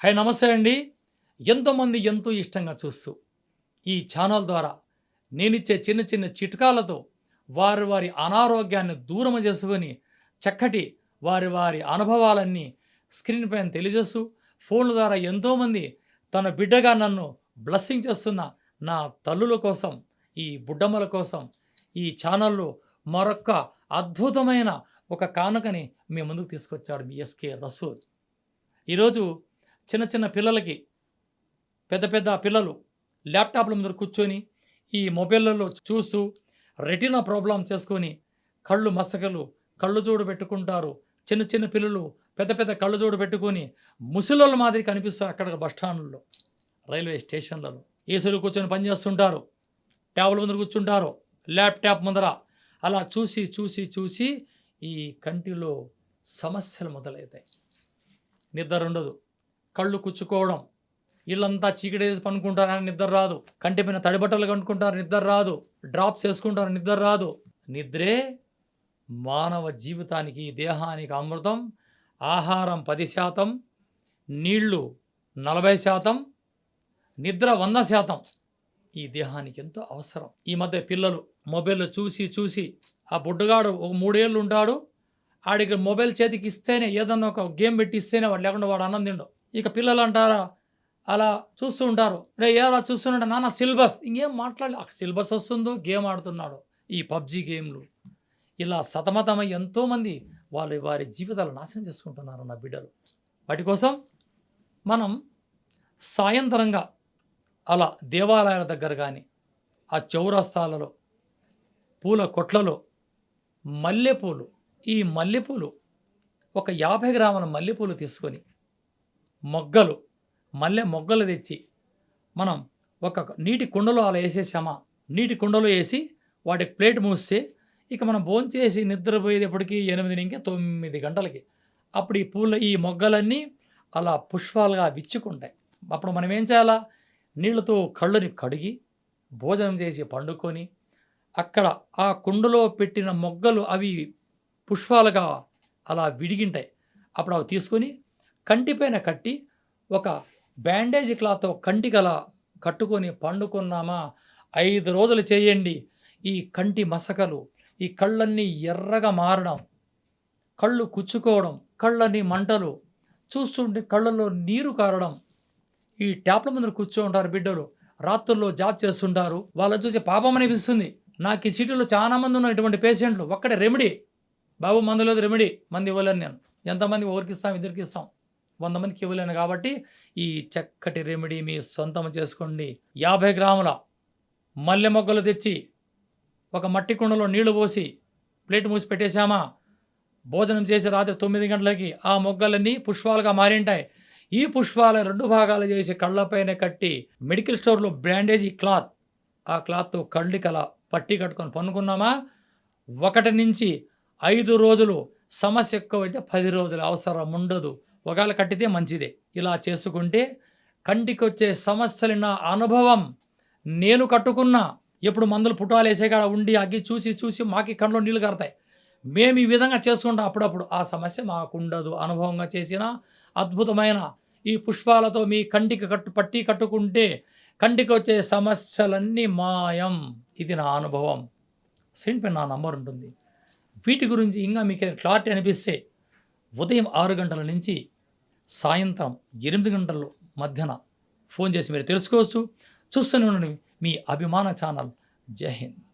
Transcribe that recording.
Hi నమస్తే అండి. ఎంతోమంది ఎంతో ఇష్టంగా చూస్తూ ఈ ఛానల్ ద్వారా నేనిచ్చే చిన్న చిన్న చిట్కాలతో వారి వారి అనారోగ్యాన్ని దూరం చేసుకొని చక్కటి వారి వారి అనుభవాలన్నీ స్క్రీన్ పైన తెలియజేస్తూ ఫోన్ల ద్వారా ఎంతోమంది తన బిడ్డగా నన్ను బ్లస్సింగ్ చేస్తున్న నా తల్లుల కోసం ఈ బుడ్డమ్మల కోసం ఈ ఛానల్లో మరొక అద్భుతమైన ఒక కానుకని మీ ముందుకు తీసుకొచ్చాడు మీ ఎస్కే రసూల్. ఈరోజు చిన్న చిన్న పిల్లలకి పెద్ద పెద్ద పిల్లలు ల్యాప్టాప్ల ముందర కూర్చొని ఈ మొబైల్లలో చూస్తూ రెటినా ప్రాబ్లం చేసుకొని కళ్ళు మసకలు కళ్ళు జోడు పెట్టుకుంటారు. చిన్న చిన్న పిల్లలు పెద్ద పెద్ద కళ్ళు జోడు పెట్టుకొని ముసలోళ్ళ మాదిరి కనిపిస్తారు అక్కడ బస్టాండ్లో రైల్వే స్టేషన్లలో. ఏసులు కూర్చొని పనిచేస్తుంటారు ట్యాబ్ల ముందర కూర్చుంటారు. ల్యాప్టాప్ ముందర అలా చూసి చూసి చూసి ఈ కంటిలో సమస్యలు మొదలవుతాయి. నిద్ర ఉండదు. కళ్ళు కుచ్చుకోవడం. ఇల్లంతా చీకటేసి పనుకుంటారని నిద్ర రాదు. కంటిపైన తడిబట్టలు కనుక్కుంటారు నిద్ర రాదు. డ్రాప్స్ వేసుకుంటారు నిద్ర రాదు. నిద్రే మానవ జీవితానికి దేహానికి అమృతం. ఆహారం పది శాతం. నీళ్ళు నలభై శాతం. నిద్ర వంద శాతం. ఈ దేహానికి ఎంతో అవసరం. ఈ మధ్య పిల్లలు మొబైల్లో చూసి చూసి ఆ బుడ్డగాడు ఒక మూడేళ్ళు ఉంటాడు. ఆడికి మొబైల్ చేతికి ఇస్తేనే ఏదన్నా ఒక గేమ్ పెట్టి ఇస్తేనే వాడు లేకుండా వాడు అన్నం తిండు. ఇక పిల్లలు అంటారా? అలా చూస్తూ ఉంటారు. రే ఎవరా చూస్తున్నాడు? నాన్న సిలబస్. ఇంకేం మాట్లాడలే. సిలబస్ వస్తుందో గేమ్ ఆడుతున్నాడు. ఈ పబ్జి గేమ్లు. ఇలా సతమతమై ఎంతోమంది వాళ్ళు వారి జీవితాలు నాశనం చేసుకుంటున్నారు నా బిడ్డలు. వాటి కోసం మనం సాయంత్రంగా అలా దేవాలయాల దగ్గర కానీ ఆ చౌరస్తాలలో పూల కొట్లలో మల్లెపూలు ఈ మల్లెపూలు ఒక యాభై గ్రాముల మల్లెపూలు తీసుకొని మొగ్గలు మల్లె మొగ్గలు తెచ్చి మనం ఒక నీటి కుండలో అలా వేసేసామా? నీటి కుండలో వేసి వాటికి ప్లేట్ మూస్తే ఇక మనం భోంచేసి నిద్రపోయేటప్పటికి ఎనిమిది ఇంకా తొమ్మిది గంటలకి అప్పుడు ఈ పూల ఈ మొగ్గలన్నీ అలా పుష్పాలుగా విచ్చుకుంటాయి. అప్పుడు మనం ఏం చేయాలా? నీళ్ళతో కళ్ళని కడిగి భోజనం చేసి పండుకొని అక్కడ ఆ కుండలో పెట్టిన మొగ్గలు అవి పుష్పాలుగా అలా విడిగింటాయి. అప్పుడు అవి తీసుకొని కంటిపైన కట్టి ఒక బ్యాండేజ్ క్లాత్తో కంటి గల కట్టుకొని పండుకున్నామా? ఐదు రోజులు చేయండి. ఈ కంటి మసకలు ఈ కళ్ళన్నీ ఎర్రగా మారడం కళ్ళు కుచ్చుకోవడం కళ్ళని మంటలు చూస్తుంటే కళ్ళల్లో నీరు కారడం. ఈ ట్యాప్ల ముందర కూర్చో ఉంటారు బిడ్డలు. రాత్రుల్లో జాబ్ చేస్తుంటారు. వాళ్ళని చూసి పాపం అనిపిస్తుంది. నాకు ఈ సిటీలో చాలామంది ఉన్న ఇటువంటి పేషెంట్లు. ఒక్కడే రెమెడీ. బాబు మందు లేదు రెమెడీ. మంది ఇవ్వలేను నేను. ఎంతమంది ఓరికిస్తాం ఇస్తాం ఇద్దరికి ఇస్తాం. వంద మందికి ఇవ్వలేను కాబట్టి ఈ చక్కటి రెమెడీ మీ సొంతం చేసుకోండి. యాభై గ్రాముల మల్లె మొగ్గలు తెచ్చి ఒక మట్టి కుండలో నీళ్ళు పోసి ప్లేట్ మూసి పెట్టేశామా? భోజనం చేసి రాత్రి తొమ్మిది గంటలకి ఆ మొగ్గలన్నీ పుష్పాలుగా మారింటాయి. ఈ పుష్పాల రెండు భాగాలు చేసి కళ్ళపైన కట్టి మెడికల్ స్టోర్లో బ్రాండేజీ క్లాత్. ఆ క్లాత్తో కళ్ళకి అలా పట్టి కట్టుకొని పనుకున్నామా ఒకటి నుంచి ఐదు రోజులు సమస్య ఎక్కువ అయితే పది రోజులు అవసరం ఉండదు. ఒకవేళ కట్టితే మంచిదే. ఇలా చేసుకుంటే కంటికి వచ్చే సమస్యలు నా అనుభవం నేను కట్టుకున్నా ఎప్పుడు మందులు పుట్టాలేసే కాడ ఉండి అగ్గి చూసి చూసి మాకి కళ్ళు నీళ్ళు కడతాయి. మేము ఈ విధంగా చేసుకుంటాం అప్పుడప్పుడు. ఆ సమస్య మాకుండదు. అనుభవంగా చేసిన అద్భుతమైన ఈ పుష్పాలతో మీ కంటికి కట్టు పట్టి కట్టుకుంటే కంటికి వచ్చే సమస్యలన్నీ మాయం. ఇది నా అనుభవం. స్క్రీన్ నా నంబర్ ఉంటుంది. వీటి గురించి ఇంకా మీకు క్లారిటీ అనిపిస్తే ఉదయం ఆరు గంటల నుంచి సాయంత్రం ఎనిమిది గంటల్లో మధ్యన ఫోన్ చేసి మీరు తెలుసుకోవచ్చు. చూస్తూనే ఉండండి మీ అభిమాన ఛానల్. జై హింద్.